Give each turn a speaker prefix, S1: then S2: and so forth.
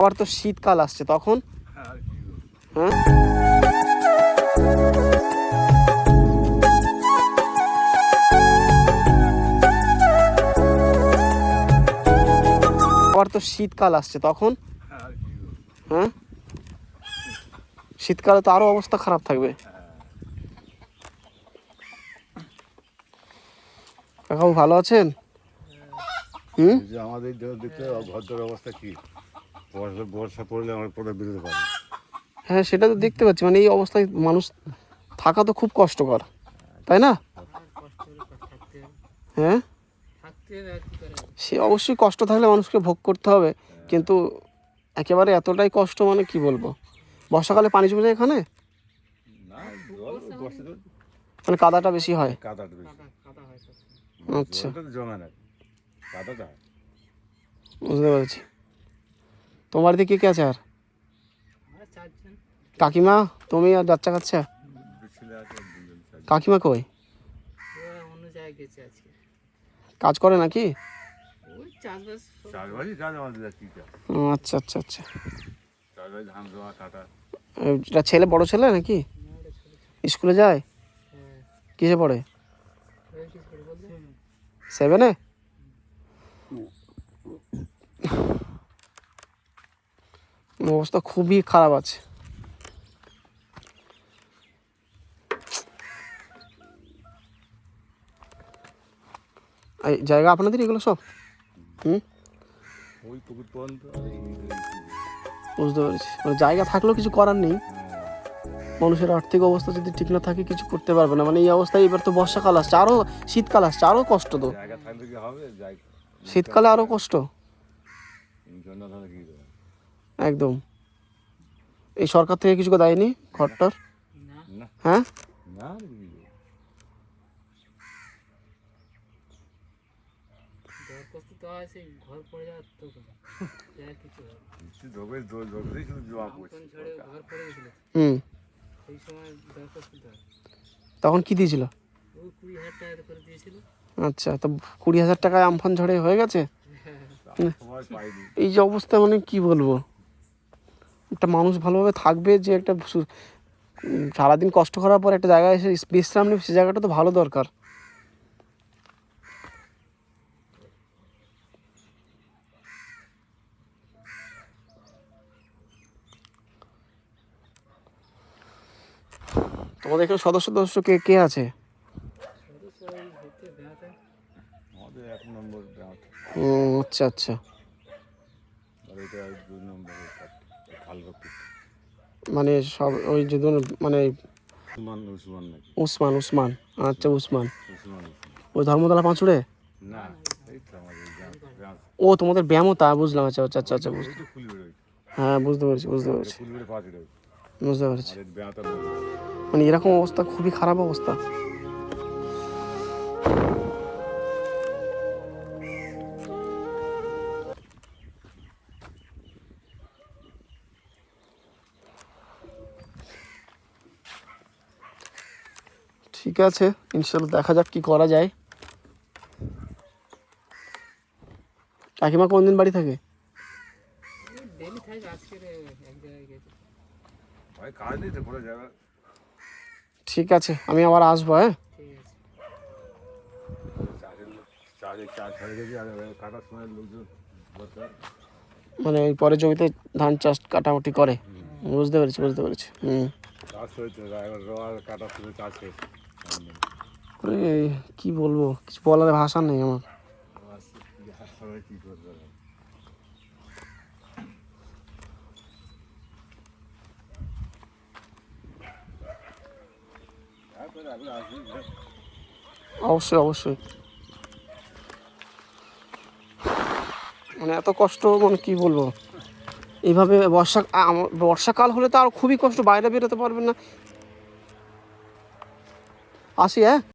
S1: আবার তো শীতকাল আসছে, তখন? হ্যাঁ আবার তো শীতকাল আসছে, তখন? হ্যাঁ শীতকালে তো আরও অবস্থা খারাপ থাকবে। কাকাবু ভালো আছেন? হুম?
S2: আমাদের দেখতে ঘরটার অবস্থা কি? বর্ষা বর্ষা পড়লে আমরা পরে বেরোতে পারি
S1: হ্যাঁ সেটা তো দেখতে পাচ্ছি। মানে এই অবস্থায় মানুষ থাকা তো খুব কষ্টকর তাই না? হ্যাঁ? সে অবশ্যই কষ্ট থাকলে মানুষকে ভোগ করতে হবে কিন্তু একেবারে এতটাই কষ্ট মানে কি বলব? বর্ষাকালে পানি জমে যায় এখানে? মানে কাদাটা বেশি হয়। আচ্ছা। বুঝতে পেরেছি। তোমার বাড়িতে কে আছে আর? কাকিমা, তুমি আর বাচ্চা কাচ্চা। কাকিমা কই? কাজ করে নাকি? আচ্ছা আচ্ছা আচ্ছা। ছেলে, বড় ছেলে নাকি? স্কুলে যায়? কিসে পড়ে? সেভেনে অবস্থা খুবই খারাপ আছে। এই জায়গা আপনাদের এগুলো সব? হুম? বুঝতে পেরেছি। মানে জায়গা থাকলেও কিছু করার নেই। মানুষের আর্থিক অবস্থা যদি ঠিক না থাকে কিছু করতে পারবে না। মানে এই অবস্থায় এবার তো বর্ষাকাল আসছে আরও শীতকাল আসছে আরও কষ্ট তো। শীতকালে আরও কষ্ট। একদম। এই সরকার থেকে কিছু দেয়নি? ঘরটার?
S3: না।
S2: না
S1: হ্যাঁ
S3: হয় হয়।
S1: তখন কি দিয়েছিল? আচ্ছা তো কুড়ি হাজার টাকায় আমফান ঝড়ে হয়ে গেছে? এই যে অবস্থা মানে কি বলব? একটা মানুষ ভালোভাবে থাকবে যে একটা সারাদিন কষ্ট করার পর একটা জায়গায় এসে বিশ্রাম নেবে সে জায়গাটা তো ভালো দরকার। তোমাদের এখানে সদস্য সদস্য কে কে আছে? ও আচ্ছা আচ্ছা। মানে সব ওই যে মানে
S2: উসমান উসমান
S1: আচ্ছা উসমান। ওই ধর্মতলা পাঁচুড়ে? ও তোমাদের ব্যায়ামও তা বুঝলাম আচ্ছা আচ্ছা আচ্ছা আচ্ছা হ্যাঁ বুঝতে পেরেছি বুঝতে পেরেছি। বুঝতে পেরেছি। মানে এরকম অবস্থা খুবই খারাপ অবস্থা। ঠিক আছে, ইনশাল্লাহ দেখা যাক কি করা যায়। কাকিমা কোন দিন বাড়ি থাকে?
S2: কাজ
S1: ঠিক আছে, আমি আবার আসব হ্যাঁ? মানে ওই পরে জমিতে ধান চাষ কাটাকুটি করে। বুঝতে পেরেছি বুঝতে পেরেছি, হুম।
S2: কাটার সময়
S1: এই কি বলব? কিছু বলার ভাষা নেই আমার। অবশ্যই অবশ্যই। মানে এত কষ্ট মানে কি বলব? এইভাবে বর্ষা বর্ষাকাল হলে তো আর খুবই কষ্ট, বাইরে বেরোতে পারবেন না। আসি হ্যাঁ?